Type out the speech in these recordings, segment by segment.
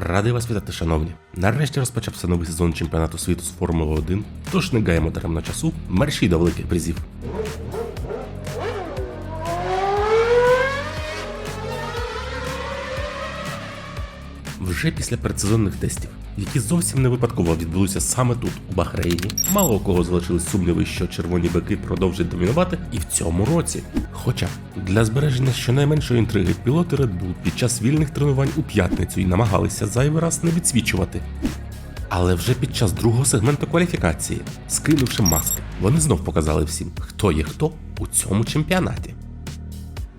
Радий вас вітати, шановні. Нарешті розпочався новий сезон чемпіонату світу з Формули 1, тож не гаємо даремно часу, мерщій до великих призів. Вже після предсезонних тестів, які зовсім не випадково відбулися саме тут, у Бахрейні, мало у кого залишились сумніви, що червоні бики продовжать домінувати і в цьому році. Хоча для збереження щонайменшої інтриги пілоти Red Bull під час вільних тренувань у п'ятницю і намагалися зайвий раз не відсвічувати. Але вже під час другого сегменту кваліфікації, скинувши маски, вони знов показали всім, хто є хто у цьому чемпіонаті.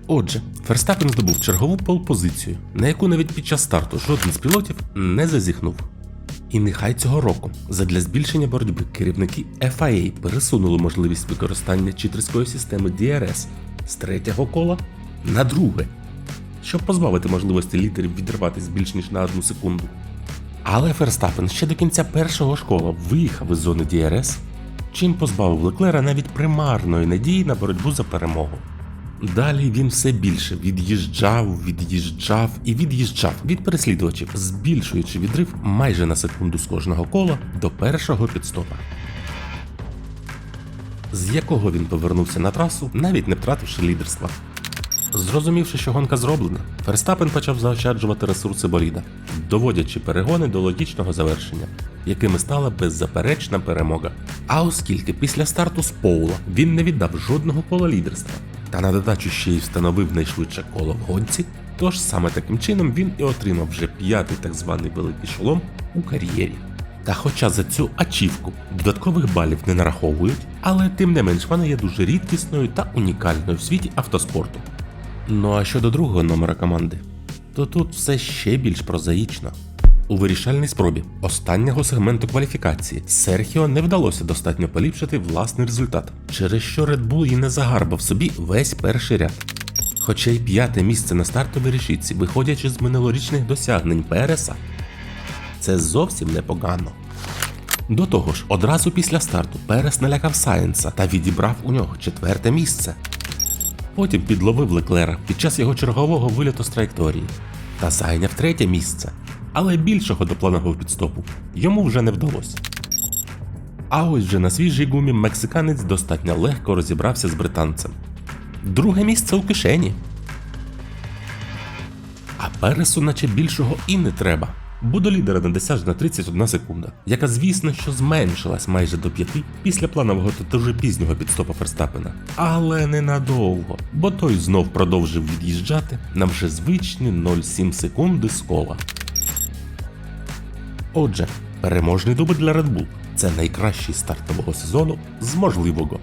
Отже, Ферстапен здобув чергову пол-позицію, на яку навіть під час старту жоден з пілотів не зазіхнув. І нехай цього року, задля збільшення боротьби, керівники FIA пересунули можливість використання читерської системи DRS з третього кола на друге, щоб позбавити можливості лідерів відриватись більш ніж на одну секунду. Але Ферстапен ще до кінця першого ж кола виїхав із зони DRS, чим позбавив Леклера навіть примарної надії на боротьбу за перемогу. Далі він все більше від'їжджав, від'їжджав і від'їжджав від переслідувачів, збільшуючи відрив майже на секунду з кожного кола до першого підстопа. З якого він повернувся на трасу, навіть не втративши лідерства. Зрозумівши, що гонка зроблена, Ферстапен почав заощаджувати ресурси боліда, доводячи перегони до логічного завершення, якими стала беззаперечна перемога. А оскільки після старту з Поула він не віддав жодного кола лідерства, та на додачу ще й встановив найшвидше коло в гонці, тож саме таким чином він і отримав вже п'ятий так званий великий шолом у кар'єрі. Та хоча за цю ачівку додаткових балів не нараховують, але тим не менш вона є дуже рідкісною та унікальною в світі автоспорту. Ну а щодо другого номера команди, то тут все ще більш прозаїчно. У вирішальній спробі останнього сегменту кваліфікації Серхіо не вдалося достатньо поліпшити власний результат, через що Red Bull і не загарбав собі весь перший ряд. Хоча й п'яте місце на стартовій решітці, виходячи з минулорічних досягнень Переса, це зовсім непогано. До того ж, одразу після старту Перес налякав Сайенса та відібрав у нього четверте місце. Потім підловив Леклера під час його чергового виліту з траєкторії та зайняв третє місце. Але більшого до планового підстопу йому вже не вдалося. А ось вже на свіжій гумі мексиканець достатньо легко розібрався з британцем. Друге місце у кишені. А Пересу наче більшого і не треба, бо до лідера недосяжна 31 секунда, яка, звісно, що зменшилась майже до 5 після планового та дуже пізнього підстопа Ферстапена. Але ненадовго, бо той знов продовжив від'їжджати на вже звичні 0,7 секунди з кола. Отже, переможний дубль для Red Bull – це найкращий стартового сезону з можливого.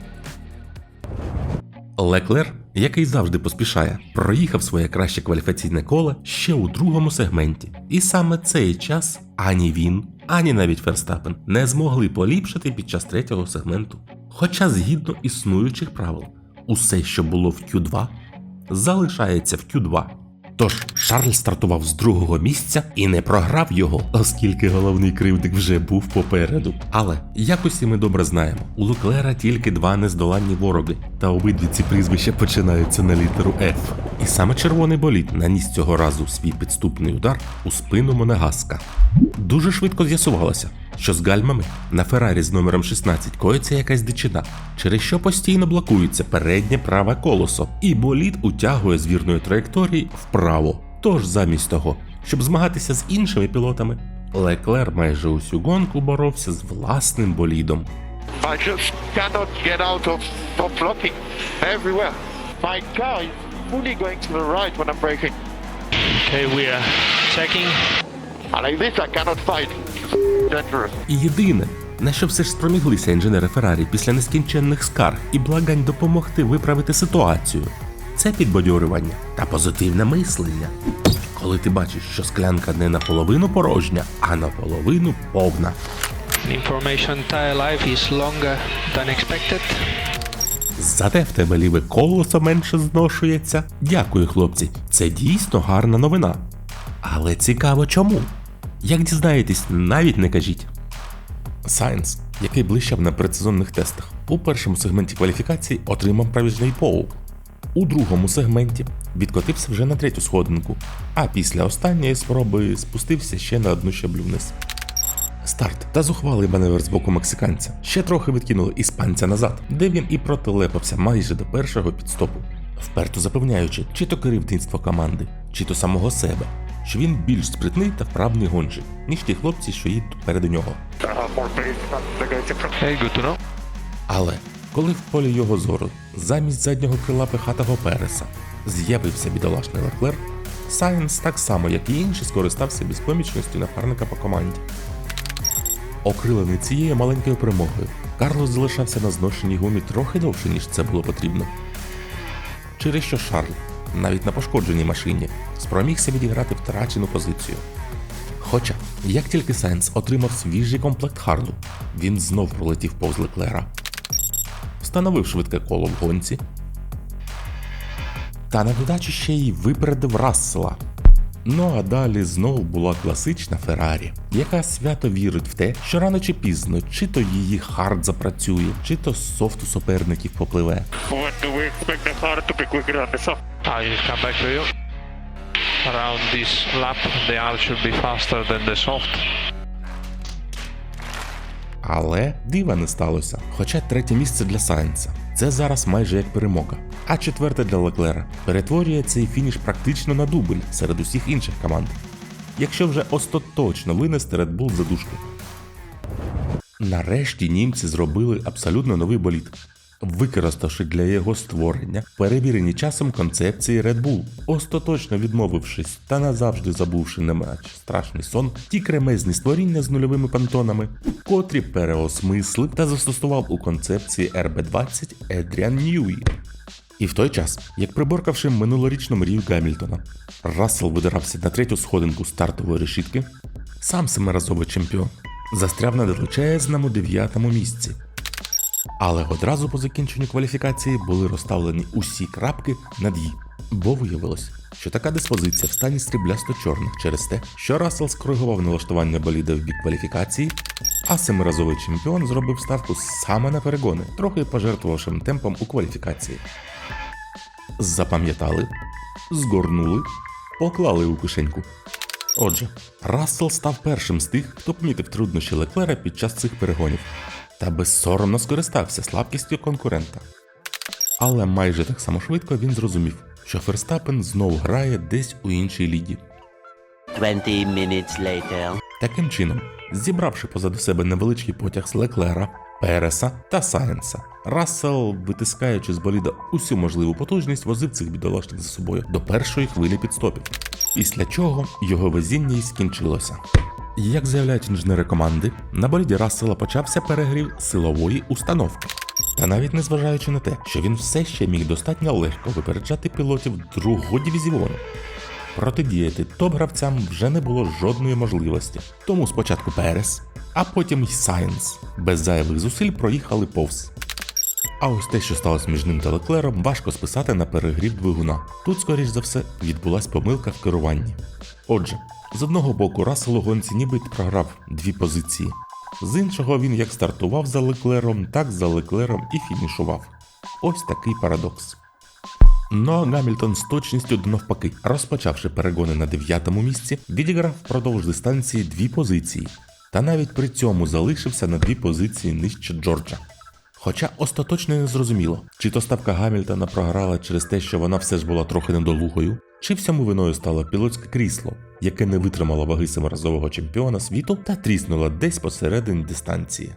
Леклер, який завжди поспішає, проїхав своє краще кваліфікаційне коло ще у другому сегменті. І саме цей час ані він, ані навіть Ферстапен не змогли поліпшити під час третього сегменту. Хоча, згідно існуючих правил, усе, що було в Q2, залишається в Q2. Тож Шарль стартував з другого місця і не програв його, оскільки головний кривдик вже був попереду. Але як усі ми добре знаємо, у Луклера тільки два нездоланні вороги, та обидві ці прізвища починаються на літеру F. І саме червоний боліт наніс цього разу свій підступний удар у спину Монегаска. Дуже швидко з'ясувалося, що з гальмами на Феррарі з номером 16 коїться якась дичина, через що постійно блокується переднє праве колесо, і болід утягує з вірної траєкторії вправо. Тож замість того, щоб змагатися з іншими пілотами, Леклер майже усю гонку боровся з власним болідом. I just cannot get out of, of blocking everywhere. My car is fully going to the right when I'm braking. Okay, we are checking. And like this, I cannot fight. Dangerous. І єдине, на що все ж спроміглися інженери Феррарі після нескінченних скарг і благань допомогти виправити ситуацію, це підбадьорювання та позитивне мислення. Коли ти бачиш, що склянка не наполовину порожня, а наполовину повна. Information life is longer than expected. Зате в тебе ліве колесо менше зношується. Дякую, хлопці. Це дійсно гарна новина. Але цікаво чому? Як дізнаєтесь, навіть не кажіть. Сайенс, який блищав на предсезонних тестах, у першому сегменті кваліфікації отримав проміжний пол. У другому сегменті відкотився вже на третю сходинку, а після останньої спроби спустився ще на одну щаблю вниз. Старт та зухвалий маневр з боку мексиканця ще трохи відкинули іспанця назад, де він і протилепався майже до першого підстопу, вперто запевняючи, чи то керівництво команди, чи то самого себе, що він більш спритний та вправний гонщик, ніж ті хлопці, що їдуть попереду нього. Але коли в полі його зору замість заднього крила пихатого Переса з'явився бідолашний Леклер, Сайенс так само, як і інші, скористався безпомічністю напарника по команді. Окрилений цією маленькою перемогою, Карлос залишався на зношеній гумі трохи довше, ніж це було потрібно. Через що Шарль, навіть на пошкодженій машині, спромігся відіграти втрачену позицію. Хоча, як тільки Сайнс отримав свіжий комплект Харлу, він знов пролетів повз Леклера, встановив швидке коло в гонці, та на додачу ще й випередив Рассела. Ну а далі знов була класична Феррарі, яка свято вірить в те, що рано чи пізно чи то її хард запрацює, чи то софт у суперників попливе. You. Around this lap, the hard should be faster than the soft. Але дива не сталося. Хоча третє місце для Сайнса це зараз майже як перемога. А четверте для Леклера перетворює цей фініш практично на дубль серед усіх інших команд. Якщо вже остаточно винести Red Bull за дужку. Нарешті німці зробили абсолютно новий болід, використавши для його створення перевірені часом концепції Red Bull, остаточно відмовившись та назавжди забувши не страшний сон, ті кремезні створіння з нульовими пантонами, котрі переосмислив та застосував у концепції RB20 Едріан Ньюї. І в той час, як приборкавши минулорічну мрію Гамільтона, Рассел видирався на третю сходинку стартової решітки, сам семиразовий чемпіон застряв на величезному дев'ятому місці. Але одразу по закінченню кваліфікації були розставлені усі крапки над «і», бо виявилось, що така диспозиція в стані сріблясто-чорних через те, що Рассел скоригував налаштування боліда в бік кваліфікації, а семиразовий чемпіон зробив ставку саме на перегони, трохи пожертвувавшим темпом у кваліфікації. Запам'ятали, згорнули, поклали у кишеньку. Отже, Рассел став першим з тих, хто помітив труднощі Леклера під час цих перегонів та безсоромно скористався слабкістю конкурента. Але майже так само швидко він зрозумів, що Ферстапен знов грає десь у іншій лігі. 20 minutes later. Таким чином, зібравши позаду себе невеличкий потяг з Леклера, Переса та Сайенса, Рассел, витискаючи з боліда усю можливу потужність, возив цих бідолашних за собою до першої хвилі підстопів, після чого його везіння й скінчилося. Як заявляють інженери команди, на боліді Рассела почався перегрів силової установки. Та навіть незважаючи на те, що він все ще міг достатньо легко випереджати пілотів другого дивізіону, Протидіяти топ-гравцям вже не було жодної можливості. Тому спочатку Перес, а потім й Сайенс без зайвих зусиль проїхали повз. А ось те, що сталося між ним та Леклером, важко списати на перегрів двигуна. Тут, скоріш за все, відбулась помилка в керуванні. Отже, з одного боку, Рассел у гонці ніби програв дві позиції, з іншого він як стартував за Леклером, так за Леклером і фінішував. Ось такий парадокс. Ну а Гамільтон з точністю до навпаки, розпочавши перегони на дев'ятому місці, відіграв впродовж дистанції дві позиції, та навіть при цьому залишився на дві позиції нижче Джорджа. Хоча остаточно не зрозуміло, чи то ставка Гамільтона програла через те, що вона все ж була трохи недолугою, чи всьому виною стало пілотське крісло, яке не витримало ваги семиразового чемпіона світу та тріснуло десь посередині дистанції.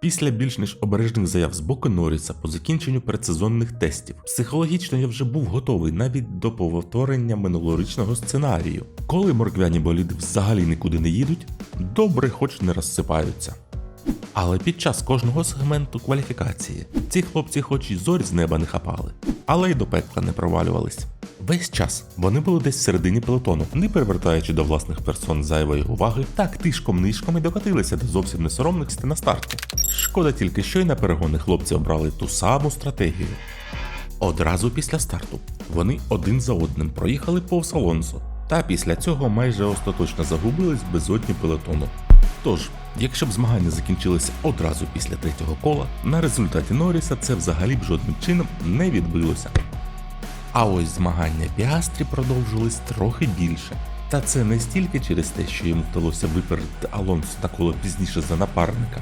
Після більш ніж обережних заяв з боку Норріса по закінченню предсезонних тестів, психологічно я вже був готовий навіть до повторення минулорічного сценарію. Коли морквяні боліди взагалі нікуди не їдуть, добре хоч не розсипаються. Але під час кожного сегменту кваліфікації ці хлопці хоч і зорь з неба не хапали, але й до пекла не провалювались. Весь час вони були десь всередині пелотону, не привертаючи до власних персон зайвої уваги, так тишком-нишком і докотилися до зовсім несоромності на старті. Шкода тільки, що й на перегони хлопці обрали ту саму стратегію. Одразу після старту вони один за одним проїхали повз Алонсо, та після цього майже остаточно загубились в безодні пелотону. Тож, якщо б змагання закінчилися одразу після третього кола, на результаті Норріса це взагалі б жодним чином не відбилося. А ось змагання Піастрі продовжились трохи більше. Та це не стільки через те, що йому вдалося випередити Алонсо на коло пізніше за напарника,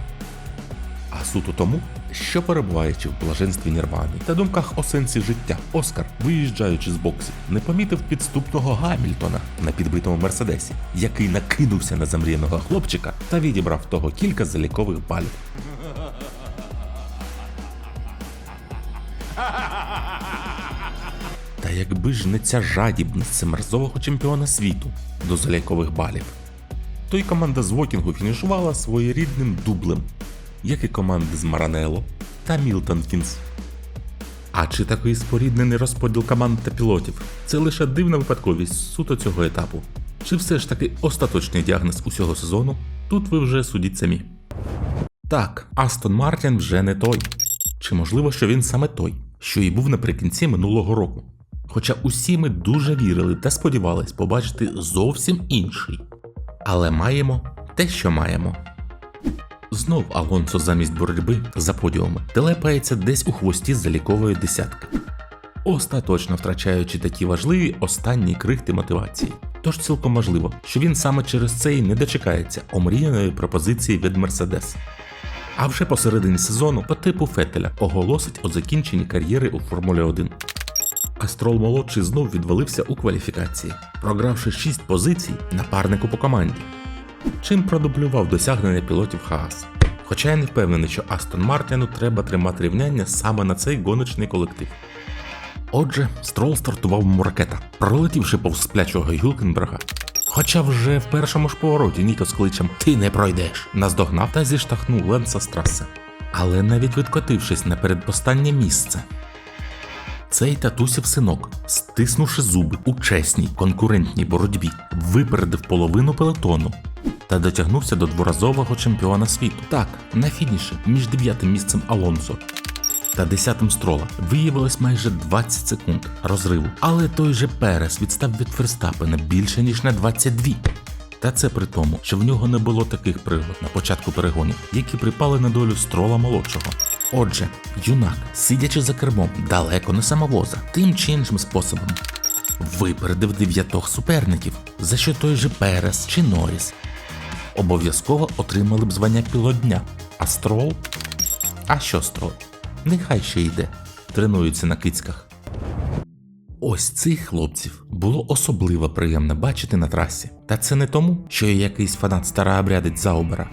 суто тому, що перебуваючи в блаженстві Нірвани та думках о сенсі життя, Оскар, виїжджаючи з боксів, не помітив підступного Гамільтона на підбитому мерседесі, який накинувся на замріяного хлопчика та відібрав того кілька залікових балів. Та якби ж не ця жадібність семерзового чемпіона світу до залікових балів, то й команда з Вокінгу фінішувала своєрідним дублем, як і команди з Маранело та Мілтон Кінс. А чи такий споріднений розподіл команд та пілотів це лише дивна випадковість суто цього етапу? Чи все ж таки остаточний діагноз усього сезону? Тут ви вже судіть самі. Так, Астон Мартін вже не той. Чи можливо, що він саме той, що і був наприкінці минулого року? Хоча усі ми дуже вірили та сподівались побачити зовсім інший. Але маємо те, що маємо. Знов Алонсо замість боротьби за подіуми телепається десь у хвості залікової десятки, остаточно втрачаючи такі важливі останні крихти мотивації. Тож цілком можливо, що він саме через це і не дочекається омріяної пропозиції від Мерседес. А вже посередині сезону по типу Фетеля оголосить о закінченні кар'єри у Формулі 1. Астрол молодший знов відвалився у кваліфікації, програвши 6 позицій напарнику по команді чим продублював досягнення пілотів Хаас. Хоча я не впевнений, що Астон Мартіну треба тримати рівняння саме на цей гоночний колектив. Отже, строл стартував муракета, пролетівши повз сплячого Гюлкенберга. Хоча вже в першому ж повороті Ніко з кличем Ти не пройдеш наздогнав та зіштовхнув Ленса з траси. Але навіть відкотившись на передпостаннє місце, цей татусів синок, стиснувши зуби у чесній конкурентній боротьбі, випередив половину пелетону та дотягнувся до дворазового чемпіона світу. Так, на фініші між дев'ятим місцем Алонсо та десятим строла виявилось майже 20 секунд розриву, але той же Перес відстав від Ферстапена більше ніж на 22. Та це при тому, що в нього не було таких пригод на початку перегонів, які припали на долю строла молодшого. Отже, юнак, сидячи за кермом далеко не самовоза, тим чи іншим способом випередив дев'ятох суперників, за що той же Перес чи Норріс обов'язково отримали б звання пілот дня. А строл? А що строл? Нехай ще йде, тренується на кицьках. Ось цих хлопців було особливо приємно бачити на трасі. Та це не тому, що я якийсь фанат старообрядець Заубера,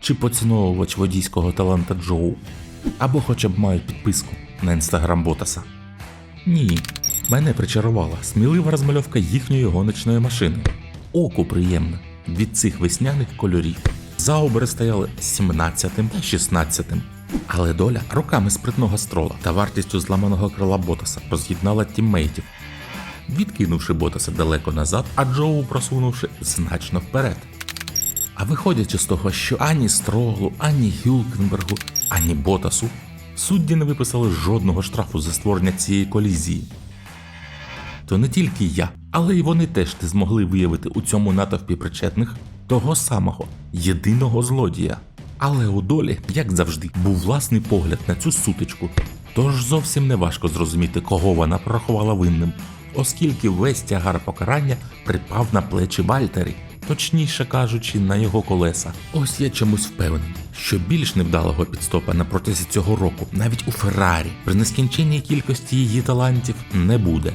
чи поціновувач водійського таланта Джоу, або хоча б мають підписку на інстаграм Ботаса. Ні, мене причарувала смілива розмальовка їхньої гоночної машини. Оку приємно від цих весняних кольорів. Заубери стояли 17 та 16. Але доля руками спритного строла та вартістю зламаного крила Ботаса роз'єднала тіммейтів, відкинувши Ботаса далеко назад, а Джоу просунувши значно вперед. А виходячи з того, що ані Строглу, ані Гюлкенбергу, ані Ботасу судді не виписали жодного штрафу за створення цієї колізії. То не тільки я, але й вони теж не змогли виявити у цьому натовпі причетних того самого єдиного злодія. Але у долі, як завжди, був власний погляд на цю сутичку. Тож зовсім не важко зрозуміти, кого вона порахувала винним, оскільки весь тягар покарання припав на плечі Вальтері, точніше кажучи, на його колеса. Ось я чомусь впевнений, що більш невдалого підстопа на протязі цього року, навіть у Феррарі, при нескінченній кількості її талантів не буде.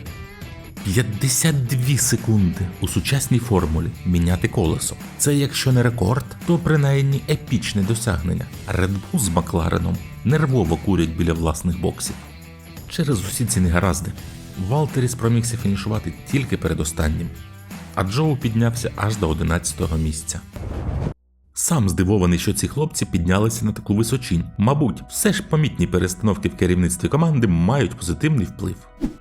52 секунди у сучасній формулі міняти колесо. Це якщо не рекорд, то принаймні епічне досягнення. Red Bull з Маклареном нервово курять біля власних боксів. Через усі ці негаразди Валтері спромігся фінішувати тільки перед останнім, а Джоу піднявся аж до 11-го місця. Сам здивований, що ці хлопці піднялися на таку височінь. Мабуть, все ж помітні перестановки в керівництві команди мають позитивний вплив.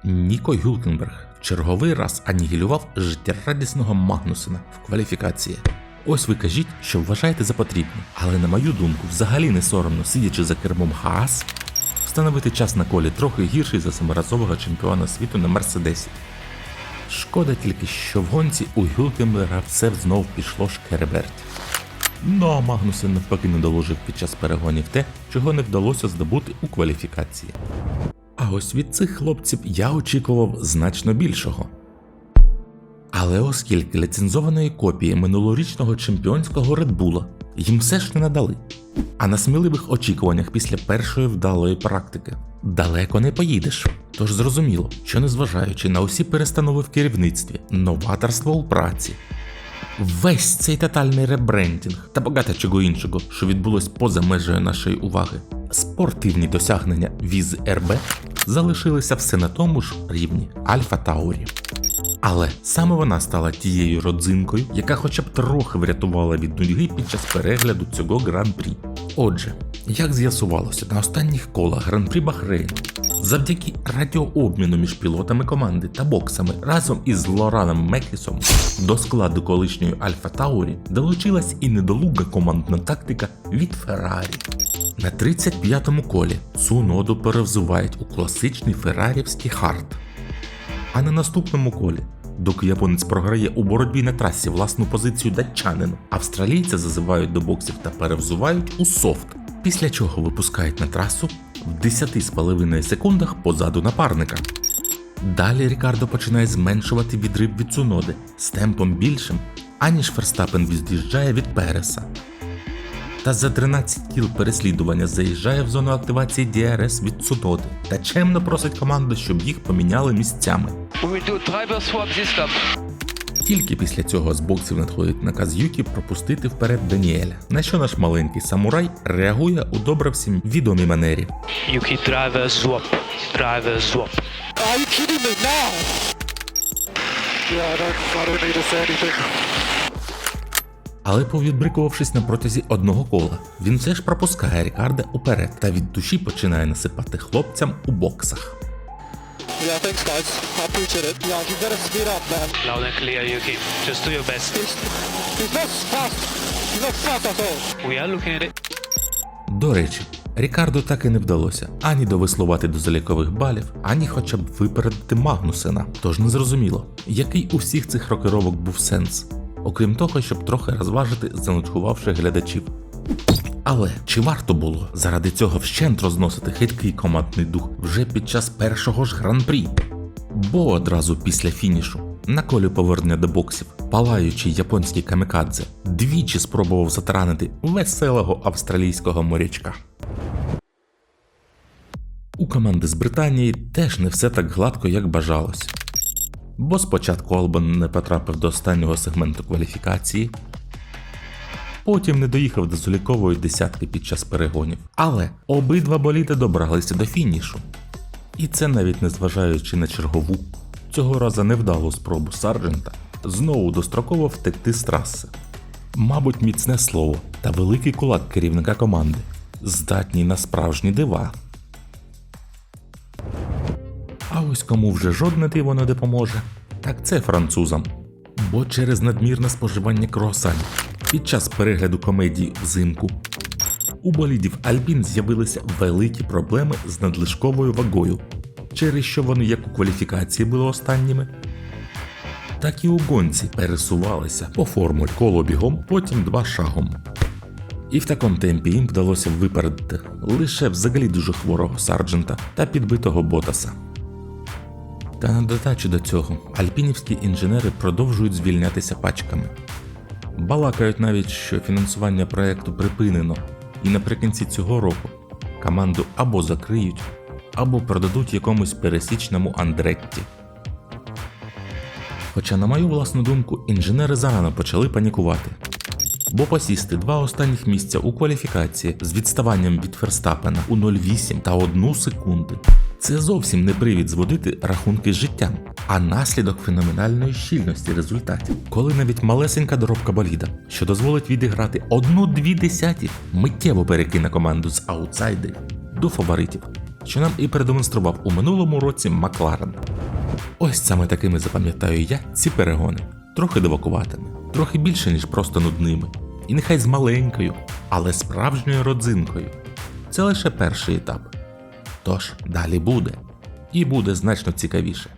Ніко Гюлкенберг черговий раз анігілював життєрадісного Магнусена в кваліфікації. Ось ви кажіть, що вважаєте за потрібне, але на мою думку, взагалі не соромно, сидячи за кермом Хаас, встановити час на колі трохи гірший за семиразового чемпіона світу на Мерседесі. Шкода тільки, що в гонці у Гюлкенберга все знов пішло шкереберть. Ну а Магнусен навпаки не доложив під час перегонів те, чого не вдалося здобути у кваліфікації. А ось від цих хлопців я очікував значно більшого. Але оскільки ліцензованої копії минулорічного чемпіонського Редбула їм все ж не надали, а на сміливих очікуваннях після першої вдалої практики далеко не поїдеш. Тож зрозуміло, що незважаючи на усі перестанови в керівництві, новаторство у праці, весь цей тотальний ребрендінг та багато чого іншого, що відбулось поза межею нашої уваги, спортивні досягнення віз РБ залишилися все на тому ж рівні Альфа Таурі. Але саме вона стала тією родзинкою, яка хоча б трохи врятувала від нудьги під час перегляду цього гран-прі. Отже, як з'ясувалося на останніх колах гран-прі Бахрейну, завдяки радіообміну між пілотами команди та боксами разом із Лораном Мекісом до складу колишньої Альфа Таурі долучилась і недолуга командна тактика від Феррарі. На 35-му колі цю ноду перевзувають у класичний феррарівський хард. А на наступному колі, доки японець програє у боротьбі на трасі власну позицію датчанину, австралійця зазивають до боксів та перевзувають у софт, після чого випускають на трасу в 10,5 секундах позаду напарника. Далі Рікардо починає зменшувати відрив від Цуноди з темпом більшим, аніж Ферстапен від'їжджає від Переса. Та за 13 кіл переслідування заїжджає в зону активації DRS від Цуноди та чемно просить команду, щоб їх поміняли місцями. We do driver swap this. Тільки після цього з боксів надходить наказ Юкі пропустити вперед Даніеля, на що наш маленький самурай реагує у добре всім відомій манері. Are you kidding me now? Yeah, I don't, I don't need to say anything. Але повідбрикувавшись на протязі одного кола, він все ж пропускає Рікарда уперед та від душі починає насипати хлопцям у боксах. Yeah, thanks guys. I appreciate it. Yeah, you better speed up, man. Loud and clear, Yuki. Just do your best. He's, he's not fast. He's not fast at all. We are looking at it. До речі, Рікарду так і не вдалося ані довеслувати до залікових балів, ані хоча б випередити Магнусена. Тож не зрозуміло, який у всіх цих рокировок був сенс, окрім того, щоб трохи розважити занудьгувавших глядачів. Але чи варто було заради цього вщент розносити хиткий командний дух вже під час першого ж гран-прі? Бо одразу після фінішу, на колі повернення до боксів, палаючий японський камікадзе двічі спробував затаранити веселого австралійського морячка. У команди з Британії теж не все так гладко, як бажалось. Бо спочатку Албан не потрапив до останнього сегменту кваліфікації, потім не доїхав до залікової десятки під час перегонів. Але обидва боліти добралися до фінішу. І це навіть не зважаючи на чергову, цього разу невдалу спробу Сарджента знову достроково втекти з траси. Мабуть, міцне слово та великий кулак керівника команди, здатні на справжні дива. А ось кому вже жодне диво не допоможе, так це французам. Бо через надмірне споживання круасанів під час перегляду комедії взимку у болідів Альбін з'явилися великі проблеми з надлишковою вагою, через що вони як у кваліфікації були останніми, так і у гонці пересувалися по формуль коло бігом, потім два шагом. І в такому темпі їм вдалося випередити лише взагалі дуже хворого сарджента та підбитого ботаса. Та на додачу до цього альпінівські інженери продовжують звільнятися пачками. Балакають навіть, що фінансування проекту припинено, і наприкінці цього року команду або закриють, або продадуть якомусь пересічному Андретті. Хоча, на мою власну думку, інженери зарано почали панікувати. Бо посісти два останніх місця у кваліфікації з відставанням від Ферстапена у 0,8 та 1 секунди це зовсім не привід зводити рахунки з життям, а наслідок феноменальної щільності результатів, коли навіть малесенька доробка боліда, що дозволить відіграти одну-дві десяті, миттєво перекине команду з аутсайдерів до фаворитів, що нам і продемонстрував у минулому році Макларен. Ось саме такими запам'ятаю я ці перегони, трохи дивакуватими, трохи більше, ніж просто нудними, і нехай з маленькою, але справжньою родзинкою. Це лише перший етап. Тож далі буде, і буде значно цікавіше.